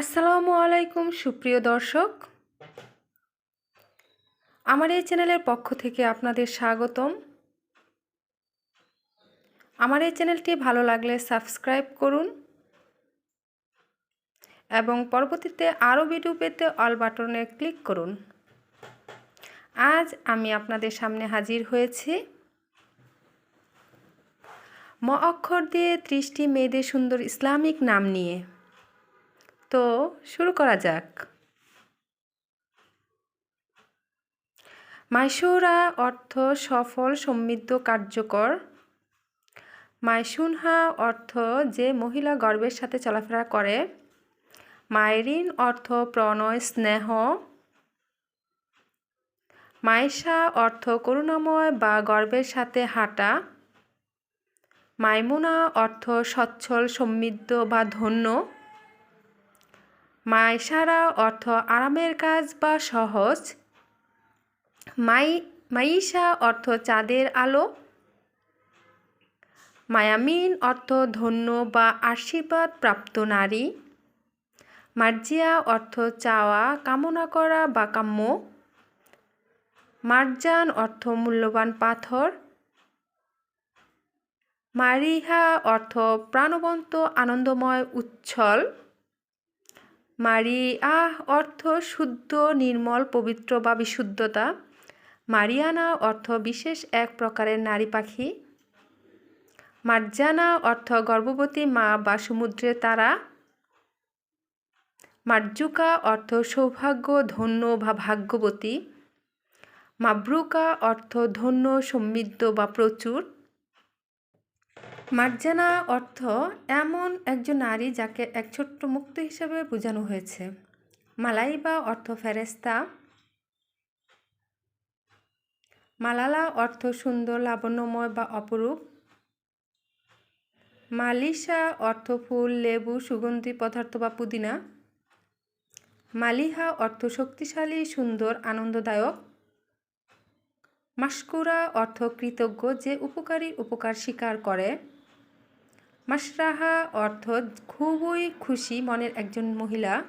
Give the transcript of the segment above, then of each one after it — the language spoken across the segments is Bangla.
আসসালামু আলাইকুম, সুপ্রিয় দর্শক। আমার এই চ্যানেলের পক্ষ থেকে আপনাদের স্বাগতম। আমার এই চ্যানেলটি ভালো লাগলে সাবস্ক্রাইব করুন এবং পরবর্তীতে আরও ভিডিও পেতে অল বাটনে ক্লিক করুন। আজ আমি আপনাদের সামনে হাজির হয়েছি ম অক্ষর দিয়ে ত্রিশটি মেয়েদের সুন্দর ইসলামিক নাম নিয়ে। তো শুরু করা যাক। মাইসুরা অর্থ সফল, সমৃদ্ধ, কার্যকর। মাইসুনহা অর্থ যে মহিলা গর্বের সাথে চলাফেরা করে। মায়েরিন অর্থ প্রণয়, স্নেহ। মাইশা অর্থ করুণাময় বা গর্বের সাথে হাঁটা। মাইমুনা অর্থ সচ্ছল, সমৃদ্ধ বা ধন্য। মাইশারা অর্থ আরামের কাজ বা সহজ। মাই, মাইশা অর্থ চাঁদের আলো। মায়ামিন অর্থ ধন্য বা আশীর্বাদ প্রাপ্ত নারী। মার্জিয়া অর্থ চাওয়া, কামনা করা বা কাম্য। মার্জান অর্থ মূল্যবান পাথর। মারিহা অর্থ প্রাণবন্ত, আনন্দময়, উচ্ছল। মারিয়াহ অর্থ শুদ্ধ, নির্মল, পবিত্র বা বিশুদ্ধতা। মারিয়ানা অর্থ বিশেষ, এক প্রকারের নারী পাখি। মার্জানা অর্থ গর্ভবতী মা বা সমুদ্রের তারা। মার্জুকা অর্থ সৌভাগ্য, ধন্য বা ভাগ্যবতী। মাব্রুকা অর্থ ধন্য, সমৃদ্ধ বা প্রচুর। মার্জানা অর্থ এমন একজন নারী যাকে এক ছোট্ট মুক্ত হিসেবে বোঝানো হয়েছে। মালাইবা অর্থ ফেরেস্তা মালালা অর্থ সুন্দর, লাবণ্যময় বা অপরূপ। মালিশা অর্থ ফুল, লেবু, সুগন্ধি, পদার্থ বা পুদিনা। মালিহা অর্থ শক্তিশালী, সুন্দর, আনন্দদায়ক। মাস্কুরা অর্থ কৃতজ্ঞ, যে উপকারী উপকার স্বীকার করে। মাসরাহা অর্থ খুবই খুশি মনের একজন মহিলা।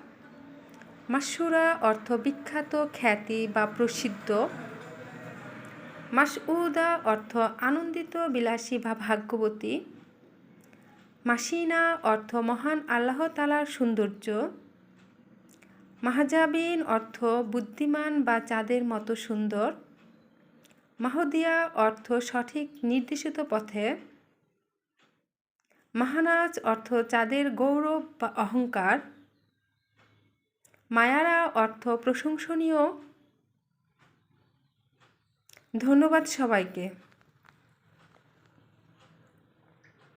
মাসুরা অর্থ বিখ্যাত, খ্যাতি বা প্রসিদ্ধ। মাসউদা অর্থ আনন্দিত, বিলাসী বা ভাগ্যবতী। মাসিনা অর্থ মহান আল্লাহ তালার সৌন্দর্য। মাহাজাবিন অর্থ বুদ্ধিমান বা চাঁদের মতো সুন্দর। মাহদিয়া অর্থ সঠিক নির্দেশিত পথে। মাহানাজ অর্থ চাঁদের গৌরব বা অহংকার। মায়ারা অর্থ প্রশংসনীয়। ধন্যবাদ সবাইকে।